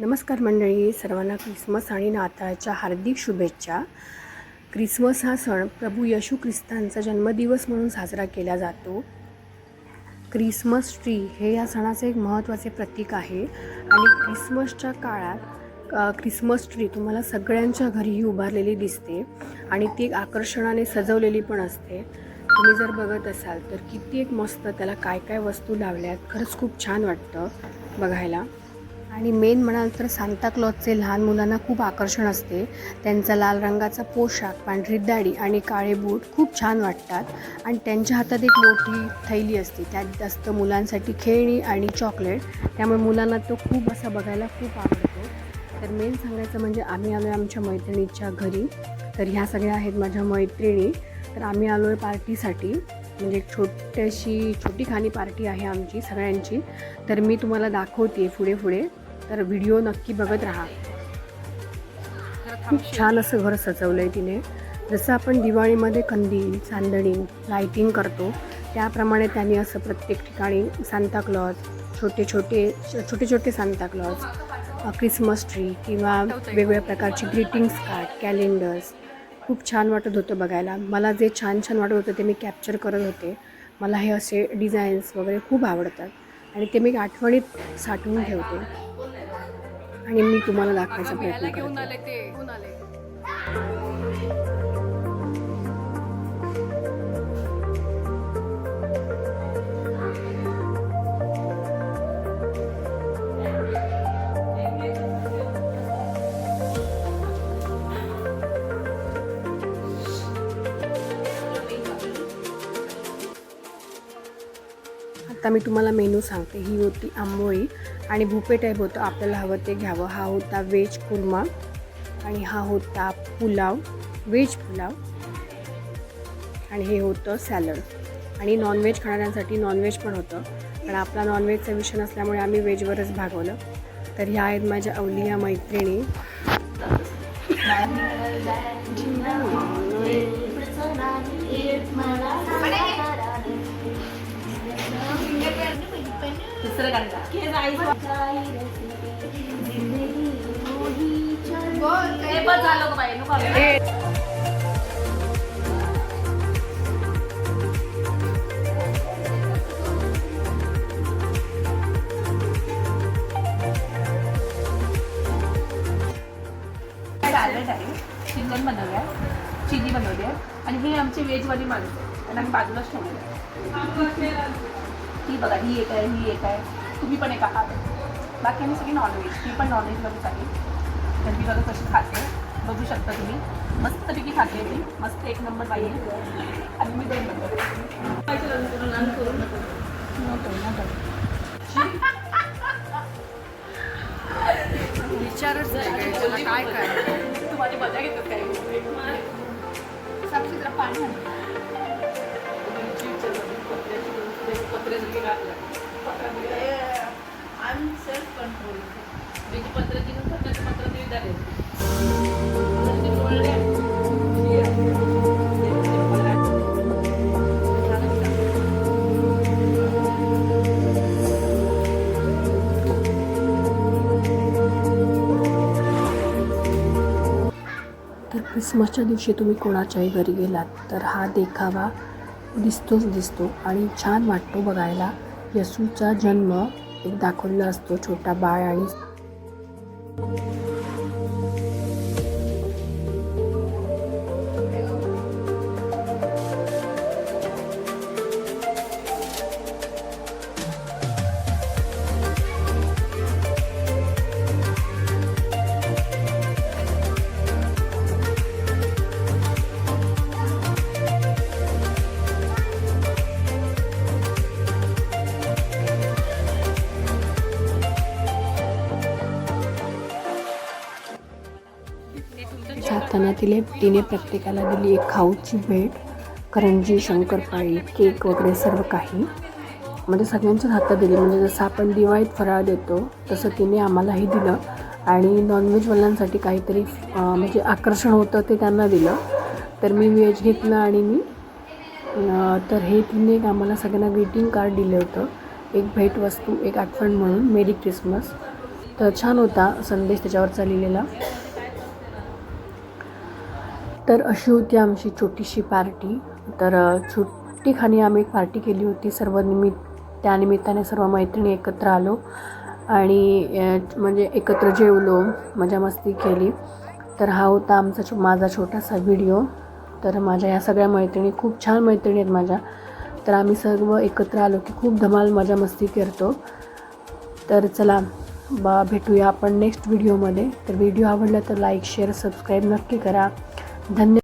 नमस्कार मंडळी सर्वांना क्रिसमस आणि नाताळच्या हार्दिक शुभेच्छा. क्रिसमस हा सण प्रभू यशू ख्रिस्तांचा जन्मदिवस म्हणून साजरा केला जातो. क्रिसमस ट्री हे या सणाचे एक महत्त्वाचे प्रतीक आहे. आणि क्रिसमसच्या काळात क्रिसमस ट्री तुम्हाला सगळ्यांच्या घरीही उभारलेली दिसते. आणि ती आकर्षणाने सजवलेली पण असते. तुम्ही जर बघत असाल तर किती एक मस्त त्याला काय काय वस्तू लावल्यात. खरंच खूप छान वाटतं बघायला. आणि मेन म्हणाल तर सांताक्लॉजचे लहान मुलांना खूप आकर्षण असते. त्यांचा लाल रंगाचा पोशाख पांढरी दाढी आणि काळे बूट खूप छान वाटतात. आणि त्यांच्या हातात एक मोठी थैली असते. त्यात जास्त मुलांसाठी खेळणी आणि चॉकलेट. त्यामुळे मुलांना तो खूप असा बघायला खूप आवडतो. तर मेन सांगायचं म्हणजे आम्ही आलो आहे आमच्या मैत्रिणीच्या घरी. तर ह्या सगळ्या आहेत माझ्या मैत्रिणी. तर आम्ही आलो आहे पार्टीसाठी. म्हणजे छोट्याशी छोटी खाणी पार्टी आहे आमची सगळ्यांची. तर मी तुम्हाला दाखवते पुढे पुढे. तर व्हिडिओ नक्की बघत राहा. खूप छान असं घर सजवलं आहे तिने. जसं आपण दिवाळीमध्ये कंदील चांदणी लाईटिंग करतो त्याप्रमाणे त्यांनी असं प्रत्येक ठिकाणी सांताक्लॉज छोटे छोटे छोटे छोटे सांताक्लॉज क्रिसमस ट्री किंवा वेगवेगळ्या प्रकारची ग्रीटिंग्स कार्ड कॅलेंडर्स खूप छान वाटत होतं बघायला. मला जे छान छान वाटत होतं ते मी कॅप्चर करत होते. मला हे असे डिझाईन्स वगैरे खूप आवडतात आणि ते मी आठवणीत साठवून ठेवते. आणि मी तुम्हाला दाखवायचा प्रयत्न करते. आता मी तुम्हाला मेनू सांगते. ही होती आंबोळी आणि भुपे टाईप होतं. आपल्याला हवं ते घ्यावं. हा होता व्हेज कुर्मा आणि हा होता पुलाव व्हेज पुलाव आणि हे होतं सॅलड आणि नॉनव्हेज खाणाऱ्यांसाठी नॉनव्हेज पण होतं. पण आपला नॉनव्हेजचा विषय नसल्यामुळे आम्ही व्हेजवरच भागवलं. तर ह्या आहेत माझ्या अवलिया मैत्रिणी. हे पण झालं बाई नको सॅलड आहे चिकन बनवलं आहे चिली बनवली आहे आणि हे आमची व्हेजवाली माणसं आणि आम्ही बाजूलाच ठेवलेलं आहे ही बघा ही एक आहे ही एक आहे. तुम्ही पण एक आहात. बाकी आम्ही सगळी नॉनव्हेज ती पण नॉनव्हेजमध्येच आहे. तर मी बघा कशी खाते. बघू शकता तुम्ही. मस्तपैकी खाते मी. मस्त एक नंबर बाई आहे. आणि मी दोन नंबर विचारच काय काय तुम्हाला मजा घेतात काय? साक्षी जरा पाणी झाले. तर क्रिसमसच्या दिवशी तुम्ही कोणाच्याही घरी गेलात तर हा देखावा दिसतोच दिसतो आणि छान वाटतो बघायला. येसूचा जन्म एक दाखवलेला असतो छोटा बाळ आणि जाताना तिने तिने प्रत्येकाला दिली एक खाऊची भेट करंजी शंकरपाळी केक वगैरे सर्व काही. म्हणजे सगळ्यांच्याच हातात दिली. म्हणजे जसं आपण दिवाळीत फराळ देतो तसं तिने आम्हालाही दिलं. आणि नॉनव्हेजवाल्यांसाठी काहीतरी म्हणजे आकर्षण होतं ते त्यांना दिलं. तर मी व्हेज घेतलं आणि मी तर हे तिने एक आम्हाला सगळ्यांना ग्रीटिंग कार्ड दिलं होतं. एक भेटवस्तू एक आठवण म्हणून. Merry Christmas. तर छान होता संदेश त्याच्यावरचा लिहिलेला. तर अशी होती आमची छोटीशी पार्टी. तर छोटीखानी आम्ही एक पार्टी केली होती. सर्व निमित्त त्यानिमित्ताने सर्व मैत्रिणी एकत्र आलो आणि म्हणजे एकत्र जेवलो मजा मस्ती केली. तर हा होता आमचा छो माझा छोटासा व्हिडिओ. तर माझ्या या सगळ्या मैत्रिणी खूप छान मैत्रिणी आहेत माझ्या. तर आम्ही सर्व एकत्र आलो की खूप धमाल मजा मस्ती करतो. तर चला बा भेटूया आपण नेक्स्ट व्हिडिओमध्ये. तर व्हिडिओ आवडला तर लाईक शेअर सबस्क्राईब नक्की करा. 남녀